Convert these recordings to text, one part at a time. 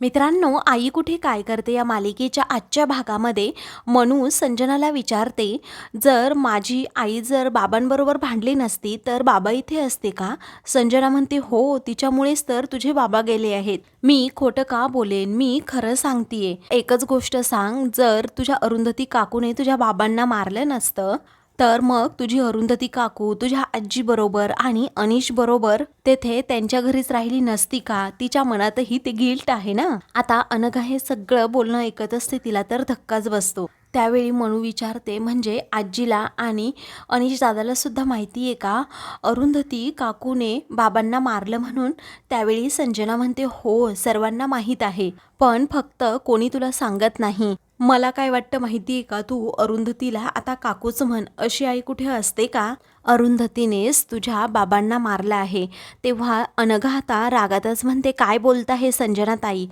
मित्रांनो आई कुठे काय करते या मालिकेच्या आजच्या भागामध्ये? मनू संजनाला विचारते जर माझी आई जर बाबांबरोबर भांडली नसती तर बाबा इथे असते का? संजना म्हणते हो तिच्यामुळेच तर तुझे बाबा गेले आहेत. मी खोटं का बोलेन? मी खरं सांगतेय. एकच गोष्ट सांग जर तुझ्या अरुंधती काकूने तुझ्या बाबांना मारलं नसतं तर मग तुझी अरुंधती काकू तुझ्या आजीबरोबर आणि अनिश बरोबर तेथे त्यांच्या घरीच राहिली नसती का? तिच्या मनातही ते गिल्ट आहे ना? आता अनघा हे सगळं बोलणं ऐकत असते तिला तर धक्काच बसतो. त्यावेळी मनू विचारते म्हणजे आजीला आणि अनिश दादाला सुद्धा माहिती आहे का? अरुंधती काकूने बाबांना मारलं म्हणून त्यावेळी संजना म्हणते हो सर्वांना माहीत आहे. पण फक्त कोणी तुला सांगत नाही. मला काय वाटतं माहिती आहे का? तू अरुंधतीला आता काकूच म्हण. अशी आई कुठे असते का? अरुंधतीनेच तुझ्या बाबांना मारलं आहे. तेव्हा अनघा आता रागातच म्हणते काय बोलता हे संजना ताई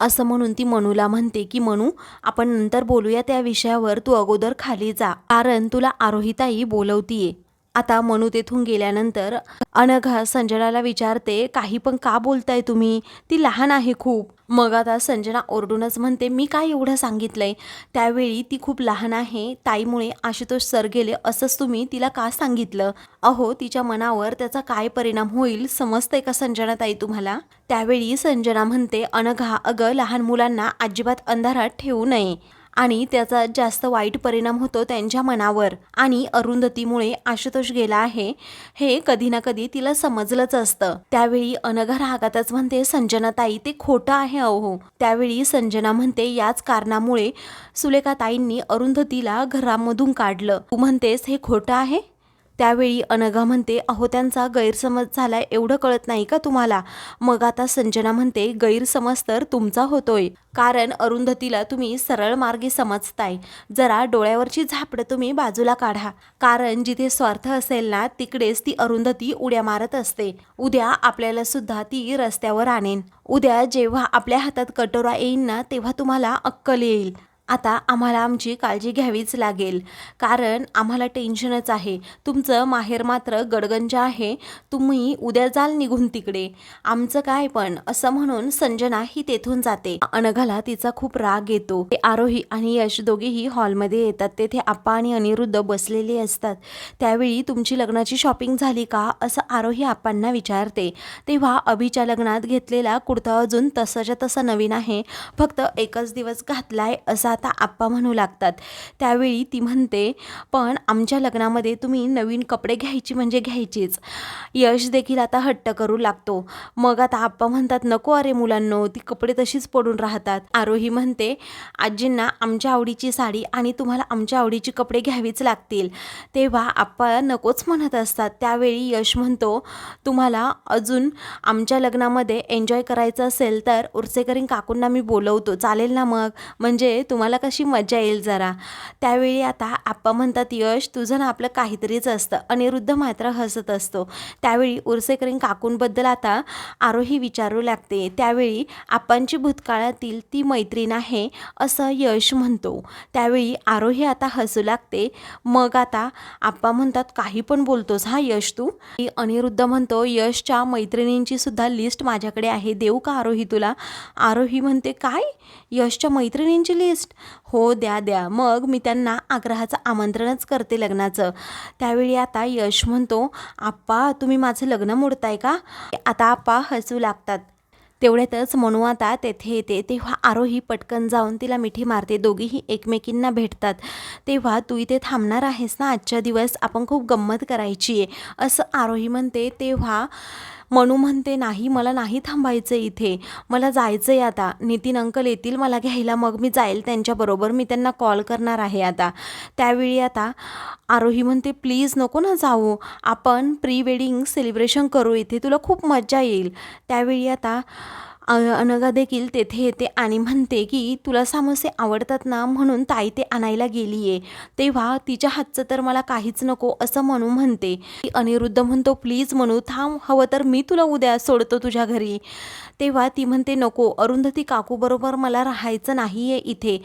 असं म्हणून ती मनूला म्हणते की मनू आपण नंतर बोलूया त्या विषयावर. तू अगोदर खाली जा. कारण तुला आरोहिताई बोलवतीये. आता मनू तेथून गेल्यानंतर अनघा संजनाला विचारते काही पण का बोलताय तुम्ही? ती लहान आहे खूप. मग आता संजना ओरडूनच म्हणते मी काय एवढं सांगितलंय? त्यावेळी ती खूप लहान आहे. ताईमुळे आशुतोष सर गेले असंच तुम्ही तिला का सांगितलं? अहो तिच्या मनावर त्याचा काय परिणाम होईल समजतंय का संजना ताई तुम्हाला? त्यावेळी संजना म्हणते अनघा अगं लहान मुलांना अजिबात अंधारात ठेवू नये. आणि त्याचा जास्त वाईट परिणाम होतो त्यांच्या मनावर. आणि अरुंधतीमुळे आशुतोष गेला आहे. हे कधी ना कधी तिला समजलंच असतं. त्यावेळी अनघा रागातच म्हणते संजना ताई ते खोटं आहे अहो. त्यावेळी संजना म्हणते याच कारणामुळे सुलेखा ताईंनी अरुंधतीला घरामधून काढलं. तू म्हणतेस हे खोटं आहे? त्यावेळी अनघा म्हणते अहो त्यांचा गैरसमज झालाय एवढं कळत नाही का तुम्हाला? मग आता संजना म्हणते गैरसमज तर तुमचा होतोय. कारण अरुंधतीला तुम्ही सरळ मार्गे समजताय. जरा डोळ्यावरची झापडं तुम्ही बाजूला काढा. कारण जिथे स्वार्थ असेल ना तिकडेच ती अरुंधती उड्या मारत असते. उद्या आपल्याला सुद्धा ती रस्त्यावर आणेन. उद्या जेव्हा आपल्या हातात कटोरा येईल ना तेव्हा तुम्हाला अक्कल येईल. आता आम्हाला आमची काळजी घ्यावीच लागेल. कारण आम्हाला टेन्शनच आहे. तुमचं माहेर मात्र गडगंज आहे. तुम्ही उद्या जाल निघून तिकडे. आमचं काय पण? असं म्हणून संजना ही तेथून जाते. अनघाला तिचा खूप राग येतो. ते आरोही आणि यश दोघेही हॉलमध्ये येतात. तेथे आप्पा आणि अनिरुद्ध बसलेले असतात. त्यावेळी तुमची लग्नाची शॉपिंग झाली का? असं आरोही आप्पांना विचारते. तेव्हा अभिच्या लग्नात घेतलेला कुर्ता अजून तसाच्या तसा नवीन आहे. फक्त एकच दिवस घातलाय असा आता आप्पा म्हणू लागतात. त्यावेळी ती म्हणते पण आमच्या लग्नामध्ये तुम्ही नवीन कपडे घ्यायची म्हणजे घ्यायचीच. यश देखील आता हट्ट करू लागतो. मग आता आप्पा म्हणतात नको अरे मुलांनो ती कपडे तशीच पडून राहतात. आरोही म्हणते आजींना आमच्या आवडीची साडी आणि तुम्हाला आमच्या आवडीची कपडे घ्यावीच लागतील. तेव्हा आप्पा नकोच म्हणत असतात. त्यावेळी यश म्हणतो तुम्हाला अजून आमच्या लग्नामध्ये एन्जॉय करायचं असेल तर उर्सेकरीन काकूंना मी बोलवतो. चालेल ना मग? म्हणजे तुम्हाला कशी मजा येईल जरा. त्यावेळी आता आप्पा म्हणतात यश तुझं ना आपलं काहीतरीच असतं. अनिरुद्ध मात्र हसत असतो. त्यावेळी उर्सेकरीन काकूंबद्दल आता आरोही विचारू लागते. त्यावेळी आप्पांची भूतकाळातील ती मैत्रीण आहे असं यश म्हणतो. त्यावेळी आरोही आता हसू लागते. मग आता आप्पा म्हणतात काही पण बोलतोस हा यश तू? अनिरुद्ध म्हणतो यशच्या मैत्रिणींची सुद्धा लिस्ट माझ्याकडे आहे देऊ का आरोही तुला? आरोही म्हणते काय? यशच्या मैत्रिणींची लिस्ट? हो द्या द्या. मग मी त्यांना आग्रहाचं आमंत्रणच करते लग्नाचं. त्यावेळी आता यश म्हणतो आप्पा तुम्ही माझं लग्न मोडताय का? आता आप्पा हसू लागतात. तेवढ्यातच मनू आता तेथे येते. तेव्हा आरोही पटकन जाऊन तिला मिठी मारते. दोघीही एकमेकींना भेटतात. तेव्हा तू इथे थांबणार आहेस ना? आजच्या दिवस आपण खूप गंमत करायची आहे असं आरोही म्हणते. तेव्हा मनू म्हणते नाही मला नाही थांबायचं इथे. मला जायचं आहे आता. नितीन अंकल येतील मला घ्यायला मग मी जाईल त्यांच्याबरोबर मी त्यांना कॉल करणार आहे आता. त्यावेळी आता आरोही म्हणते प्लीज नको ना जाऊ. आपण प्री वेडिंग सेलिब्रेशन करू इथे. तुला खूप मजा येईल. त्यावेळी आता अनघा देखील तेथे येते आणि म्हणते की तुला समोसे आवडतात ना म्हणून ताई ते आणायला गेली आहे तेव्हा तिच्या हातचं तर मला काहीच नको असं म्हणू म्हणते. की अनिरुद्ध म्हणतो प्लीज म्हणू थांब हवं तर मी तुला उद्या सोडतो तुझ्या घरी. तेव्हा ती म्हणते नको अरुंधती काकूबरोबर मला राहायचं नाही आहे इथे.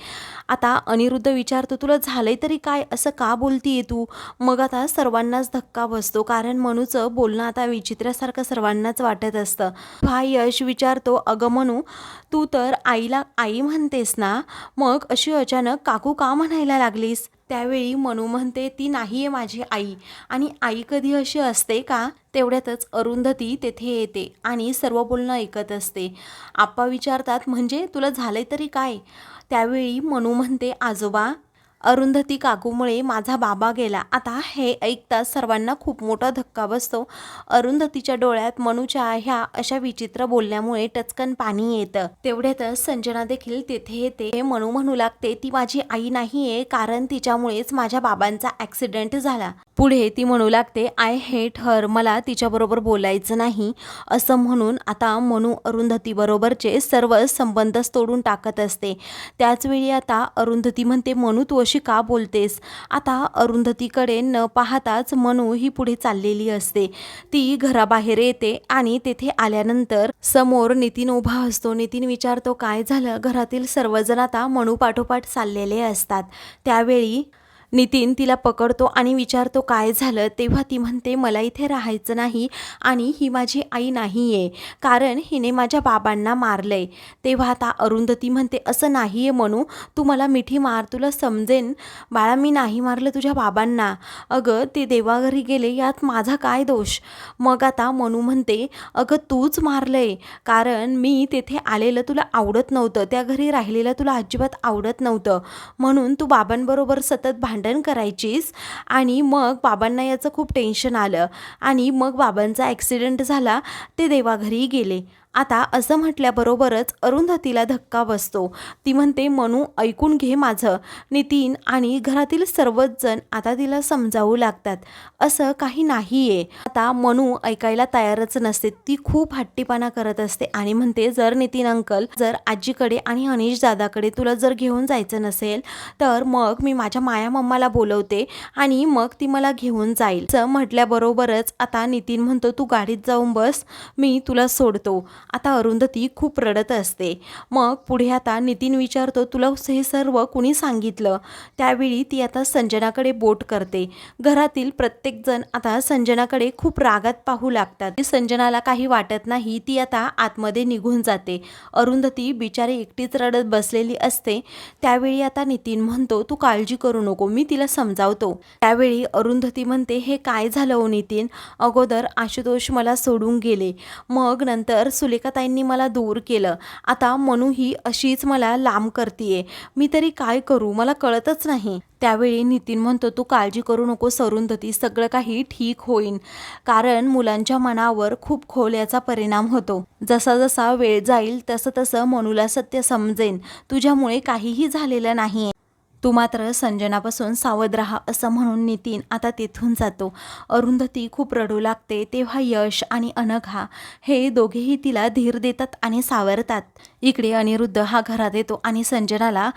आता अनिरुद्ध विचारतो तुला झालंय तरी काय? असं का बोलतीये तू? मग आता सर्वांनाच धक्का बसतो कारण मनूचं बोलणं आता विचित्रासारखं सर्वांनाच वाटत असतं. हा यश विचारतो अगं म्हणू तू तर आईला आई म्हणतेस ना मग अशी अचानक काकू का म्हणायला लागलीस? त्यावेळी मनू म्हणते ती नाही आहे माझी आई. आणि आई कधी अशी असते का? तेवढ्यातच अरुंधती तेथे येते आणि सर्व बोलणं ऐकत असते. आप्पा विचारतात म्हणजे तुला झालंय तरी काय? त्यावेळी मनू म्हणते आजोबा अरुंधती काकूमुळे माझा बाबा गेला. आता हे ऐकताच सर्वांना खूप मोठा धक्का बसतो. अरुंधतीच्या डोळ्यात मनूच्या ह्या अशा विचित्र बोलण्यामुळे टचकन पाणी येतं. तेवढ्यातच संजना देखील तेथे येते. मनू म्हणू लागते ती माझी आई नाहीये कारण तिच्यामुळेच माझ्या बाबांचा ॲक्सिडेंट झाला. पुढे ती म्हणू लागते आय हेट हर मला तिच्याबरोबर बोलायचं नाही. असं म्हणून आता मनू अरुंधतीबरोबरचे सर्व संबंधच तोडून टाकत असते. त्याचवेळी आता अरुंधती म्हणते मनू तू अशी का बोलतेस? आता अरुंधतीकडे न पाहताच मनू ही पुढे चाललेली असते. ती घराबाहेर येते आणि तेथे आल्यानंतर समोर नितीन उभा असतो. नितीन विचारतो काय झालं? घरातील सर्वजण आता मनू पाठोपाठ चाललेले असतात. त्यावेळी नितीन तिला पकडतो आणि विचारतो काय झालं? तेव्हा ती म्हणते मला इथे राहायचं नाही आणि ही माझी आई नाही आहे कारण हिने माझ्या बाबांना मारलंय. तेव्हा आता अरुंधती म्हणते असं नाही आहे म्हणू तू मला मिठी मार. तुला समजेन. बाळा मी नाही मारलं तुझ्या बाबांना. अगं ते देवाघरी गेले यात माझा काय दोष? मग आता मनू म्हणते अगं तूच मारलंय. कारण मी तेथे आलेलं तुला आवडत नव्हतं. त्या घरी राहिलेलं तुला अजिबात आवडत नव्हतं. म्हणून तू बाबांबरोबर सतत भांड भांडण करायचीस. आणि मग बाबांना याचं खूप टेन्शन आलं. आणि मग बाबांचा ॲक्सिडेंट झाला. ते देवाघरी गेले. आता असं म्हटल्याबरोबरच अरुंधतीला धक्का बसतो. ती म्हणते मनू ऐकून घे माझं. नितीन आणि घरातील सर्वच जण आता तिला समजावू लागतात. असं काही नाही आहे आता मनू ऐकायला तयारच नसते. ती खूप हट्टीपणा करत असते आणि म्हणते जर नितीन अंकल जर आजीकडे आणि अनिश दादाकडे तुला जर घेऊन जायचं नसेल तर मग मी माझ्या माया मम्माला बोलवते आणि मग ती मला घेऊन जाईल. असं म्हटल्याबरोबरच आता नितीन म्हणतो तू गाडीत जाऊन बस. मी तुला सोडतो. आता अरुंधती खूप रडत असते. मग पुढे आता नितीन विचारतो तुला हे सर्व कुणी सांगितलं? त्यावेळी ती आता संजनाकडे बोट करते. घरातील प्रत्येकजण आता संजनाकडे खूप रागात पाहू लागतात. संजनाला काही वाटत नाही ती आता आतमध्ये निघून जाते. अरुंधती बिचारी एकटीच रडत बसलेली असते. त्यावेळी आता नितीन म्हणतो तू काळजी करू नको मी तिला समजावतो. त्यावेळी अरुंधती म्हणते हे काय झालं हो नितीन? अगोदर आशुतोष मला सोडून गेले. मग नंतर सुलेखाताईंनी मला दूर केलं. आता मनू ही अशीच मला लांब करतीये. मी तरी काय करू? मला कळतच नाही. त्यावेळी नितीन म्हणतो तू काळजी करू नको सरुंधती सगळं काही ठीक होईन. कारण मुलांच्या मनावर खूप खोल्याचा परिणाम होतो. जसा जसा वेळ जाईल तसं तसं मनूला सत्य समजेन. तुझ्यामुळे काहीही झालेलं नाही तू मात्र संजनापासून सावध राहा असं म्हणून नितीन आता तेथून जातो. अरुंधती खूप रडू लागते तेव्हा यश आणि अनघा हे दोघेही तिला धीर देतात आणि सावरतात. इकडे अनिरुद्ध हा घरात येतो आणि संजनाला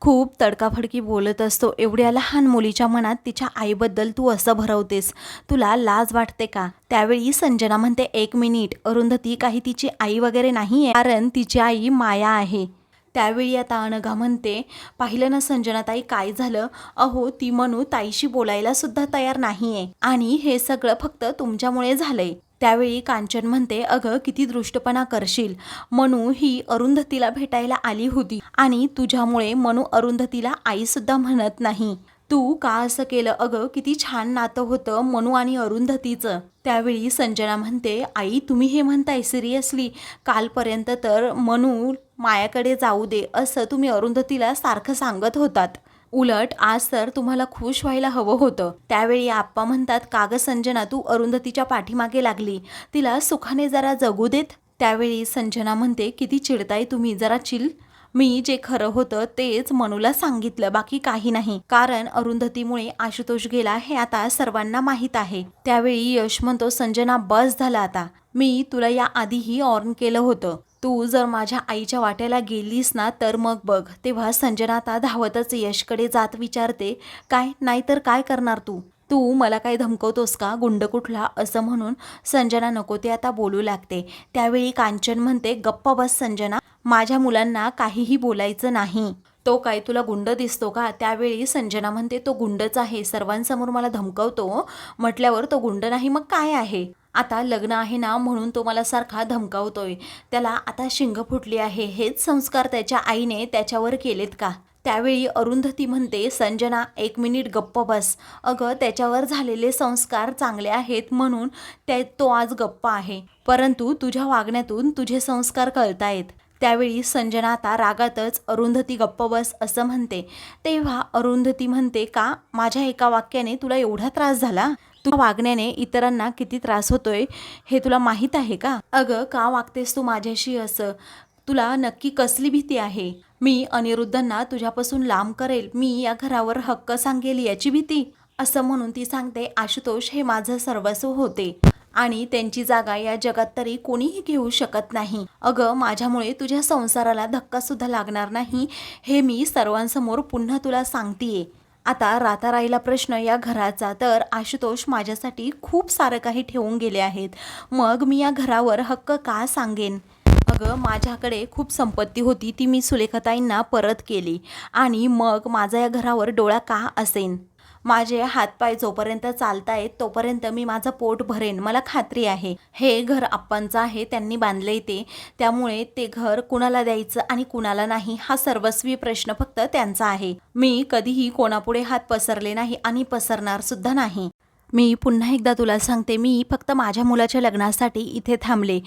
खूप तडकाफडकी बोलत असतो. एवढ्या लहान मुलीच्या मनात तिच्या आईबद्दल तू असं भरवतेस तुला लाज वाटते का? त्यावेळी संजना म्हणते एक मिनिट अरुंधती काही तिची आई वगैरे नाही आहे कारण तिची आई माया आहे. त्यावेळी आता अनघा म्हणते पाहिलं ना संजनाताई काय झालं? अहो ती म्हणू ताईशी बोलायला सुद्धा तयार नाहीये. आणि हे सगळं फक्त तुमच्यामुळे झालंय. त्यावेळी कांचन म्हणते अगं किती दृष्टपणा करशील. मनू ही अरुंधतीला भेटायला आली होती. आणि तुझ्यामुळे मनू अरुंधतीला आई सुद्धा म्हणत नाही. तू का असं केलं? अगं किती छान नातं होतं मनू आणि अरुंधतीचं. त्यावेळी संजना म्हणते आई तुम्ही हे म्हणताय सिरियसली. कालपर्यंत तर मनू मायाकडे जाऊ दे असं तुम्ही अरुंधतीला सारखं सांगत होतात. उलट आज तर तुम्हाला खुश व्हायला हवं होतं. त्यावेळी आप्पा म्हणतात काग संजना तू अरुंधतीच्या पाठीमागे लागली. तिला सुखाने जरा जगू देत. त्यावेळी संजना म्हणते किती चिडताय तुम्ही जरा चिल. मी जे खरं होतं तेच मनूला सांगितलं बाकी काही नाही. कारण अरुंधतीमुळे आशुतोष गेला हे आता सर्वांना माहीत आहे. त्यावेळी यश म्हणतो संजना बस झाला आता. मी तुला या आधीही ऑर्न केलं होतं. तू जर माझ्या आईच्या वाट्याला गेलीस ना तर मग बघ. तेव्हा संजना आता धावतच यशकडे जात विचारते काय? नाहीतर काय करणार तू? तू मला काय धमकवतोस का? गुंड कुठला? असं म्हणून संजना नको ते आता बोलू लागते. त्यावेळी कांचन म्हणते गप्प बस संजना माझ्या मुलांना काहीही बोलायचं नाही. तो काय तुला गुंड दिसतो का? त्यावेळी संजना म्हणते तो गुंडच आहे. सर्वांसमोर मला धमकवतो. म्हटल्यावर तो गुंड नाही मग काय आहे? आता लग्न आहे ना म्हणून तो मला सारखा धमकावतोय. त्याला आता शिंग फुटली आहे. हेच संस्कार त्याच्या आईने त्याच्यावर केलेत का? त्यावेळी अरुंधती म्हणते संजना एक मिनिट गप्प बस. अगं त्याच्यावर झालेले संस्कार चांगले आहेत म्हणून त्या तो आज गप्प आहे. परंतु तुझ्या वागण्यातून तुझे संस्कार कळतायत. त्यावेळी संजना आता रागातच अरुंधती गप्प बस असं म्हणते. तेव्हा अरुंधती म्हणते का? माझ्या एका वाक्याने तुला एवढा त्रास झाला? तुझ्या वागण्याने इतरांना किती त्रास होतोय हे तुला माहीत आहे का? अगं का वागतेस तू माझ्याशी असं? तुला नक्की कसली भीती आहे? मी अनिरुद्धांना तुझ्यापासून लांब करेल. मी या घरावर हक्क सांगेल याची भीती. असं म्हणून ती सांगते आशुतोष हे माझं सर्वस्व होते आणि त्यांची जागा या जगात तरी कोणीही घेऊ शकत नाही. अगं माझ्यामुळे तुझ्या संसाराला धक्का सुद्धा लागणार नाही हे मी सर्वांसमोर पुन्हा तुला सांगतीये. आता राता राहिला प्रश्न या घराचा तर आशुतोष माझ्यासाठी खूप सारं काही ठेवून गेले आहेत. मग मी या घरावर हक्क का सांगेन? अगं माझ्याकडे खूप संपत्ती होती ती मी सुलेखाताईंना परत केली आणि मग माझा या घरावर डोळा का असेन? माझे हातपाय जोपर्यंत चालतायत तोपर्यंत मी माझं पोट भरेन. मला खात्री आहे. हे घर आप्पांचं आहे त्यांनी बांधले ते. त्यामुळे ते घर कुणाला द्यायचं आणि कुणाला नाही हा सर्वस्वी प्रश्न फक्त त्यांचा आहे. मी कधीही कोणापुढे हात पसरले नाही आणि पसरणार सुद्धा नाही. मी पुन्हा एकदा तुला सांगते मी फक्त माझ्या मुलाच्या लग्नासाठी इथे थांबले.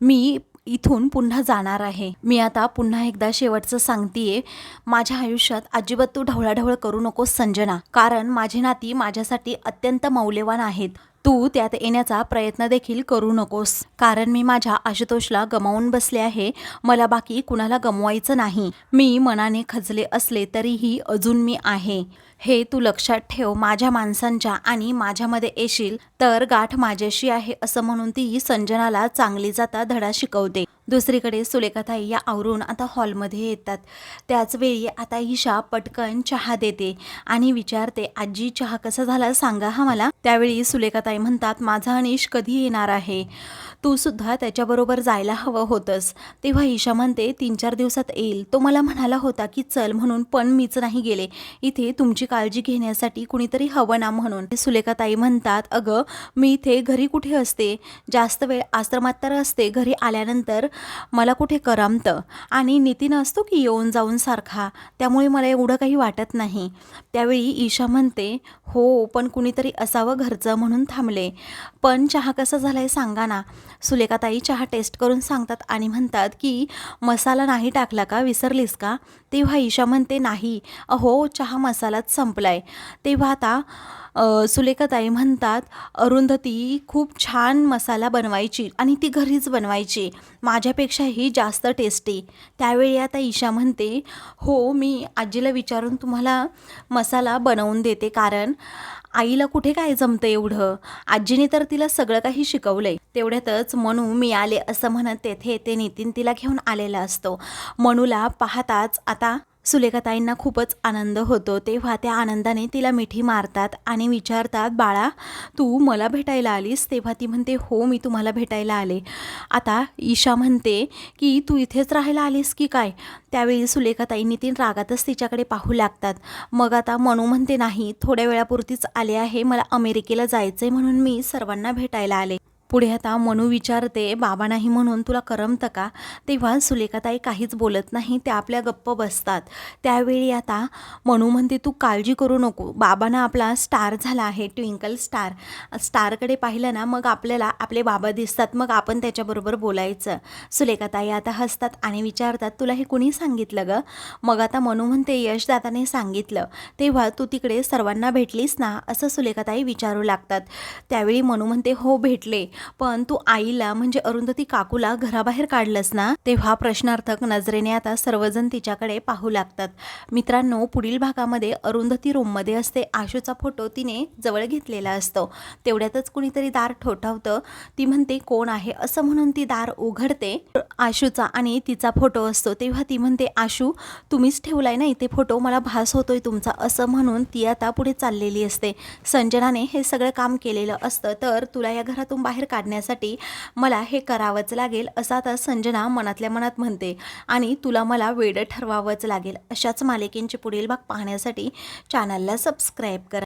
मी इथून पुन्हा जाणार आहे. मी आता पुन्हा एकदा शेवटचं सांगतेय माझ्या आयुष्यात अजिबात तू ढवळाढवळ करू नकोस संजना. कारण माझी नाती माझ्यासाठी अत्यंत मौल्यवान आहेत. तू त्यात येण्याचा प्रयत्न देखील करू नकोस. कारण मी माझ्या आशुतोषला गमावून बसले आहे. मला बाकी कुणाला गमवायचं नाही. मी मनाने खचले असले तरीही अजून मी आहे. हे तू लक्षात ठेव माझ्या माणसांच्या आणि माझ्यामध्ये येशील तर गाठ माझ्याशी आहे असं म्हणून ती संजनाला चांगली जाता धडा शिकवते. दुसरीकडे सुलेखाताई या आवरून आता हॉलमध्ये येतात. त्याचवेळी आता ईशा पटकन चहा देते आणि विचारते आजी चहा कसा झाला? सांगा हा मला. त्यावेळी सुलेखाताई म्हणतात माझा अनिश कधी येणार आहे? तू सुद्धा त्याच्याबरोबर जायला हवं होतंस. तेव्हा ईशा म्हणते तीन चार दिवसात येईल. तो मला म्हणाला होता की चल म्हणून पण मीच नाही गेले. इथे तुमची काळजी घेण्यासाठी कुणीतरी हवं ना म्हणून. सुलेखाताई म्हणतात अगं मी इथे घरी कुठे असते? जास्त वेळ आश्रमात तर असते. घरी आल्यानंतर मला कुठे करमतं? आणि नितीन असतो की येऊन जाऊन सारखा? त्यामुळे मला एवढं काही वाटत नाही. त्यावेळी ईशा म्हणते हो पण कुणीतरी असावं घरचं म्हणून थांबले. पण चहा कसा झाला आहे सांगा ना. सुलेखाताई चहा टेस्ट करून सांगतात आणि म्हणतात की मसाला नाही टाकला का? विसरलीस का? तेव्हा ईशा म्हणते नाही. अहो चहा मसालाच संपलाय. तेव्हा आता सुलेखाताई म्हणतात अरुंधती खूप छान मसाला बनवायची आणि ती घरीच बनवायची. माझ्यापेक्षाही जास्त टेस्टी त्यावेळी आता ईशा म्हणते हो मी आजीला विचारून तुम्हाला मसाला बनवून देते कारण आईला कुठे काय जमतं एवढं? आजीने तर तिला सगळं काही शिकवलंय. तेवढ्यातच मनू मी आले असं म्हणत तेथे ते नितीन तिला घेऊन आलेला असतो. मनूला पाहताच आता सुलेखाताईंना खूपच आनंद होतो. तेव्हा त्या आनंदाने तिला मिठी मारतात आणि विचारतात बाळा तू मला भेटायला आलीस? तेव्हा ती म्हणते हो मी तुम्हाला भेटायला आले. आता ईशा म्हणते की तू इथेच राहायला आलीस की काय? त्यावेळी सुलेखाताईंनी ती रागातच तिच्याकडे पाहू लागतात. मग आता मनू म्हणते नाही थोड्या वेळापुरतीच आले आहे. मला अमेरिकेला जायचं आहे म्हणून मी सर्वांना भेटायला आले. पुढे आता मनू विचारते बाबा नाही म्हणून तुला करमतं का? तेव्हा सुलेखाताई काहीच बोलत नाही त्या आपल्या गप्प बसतात. त्यावेळी आता मनू म्हणते तू काळजी करू नको. बाबांना आपला स्टार झाला आहे ट्विंकल स्टार. स्टारकडे पाहिलं ना मग आपल्याला आपले बाबा दिसतात मग आपण त्याच्याबरोबर बोलायचं. सुलेखाताई आता हसतात आणि विचारतात तुला हे कुणी सांगितलं गं? मग आता मनू म्हणते यशदादाने सांगितलं. तेव्हा तू तिकडे सर्वांना भेटलीस ना? असं सुलेखाताई विचारू लागतात. त्यावेळी मनू म्हणते हो भेटले. पण तू आईला म्हणजे अरुंधती काकूला घराबाहेर काढलंस ना तेव्हा प्रश्नार्थक नजरेने आता सर्वजण तिच्याकडे पाहू लागतात. मित्रांनो पुढील भागामध्ये अरुंधती रूममध्ये असते आशूचा फोटो तिने जवळ घेतलेला असतो. तेवढ्यातच कुणीतरी दार ठोठावतं. ती म्हणते कोण आहे? असं म्हणून ती दार उघडते. आशूचा आणि तिचा फोटो असतो. तेव्हा ती म्हणते आशू तुम्हीच ठेवलाय ना इथे फोटो मला भास होतोय तुमचा. असं म्हणून ती आता पुढे चाललेली असते. संजनाने हे सगळं काम केलेलं असतं. तर तुला या घरातून बाहेर काढण्यासाठी मला हे करावंच लागेल असं आता संजना मनातल्या मनात म्हणते. आणि तुला मला वेड ठरवावंच लागेल. अशाच मालिकेंचे पुढील भाग पाहण्यासाठी चॅनलला सबस्क्राईब करा.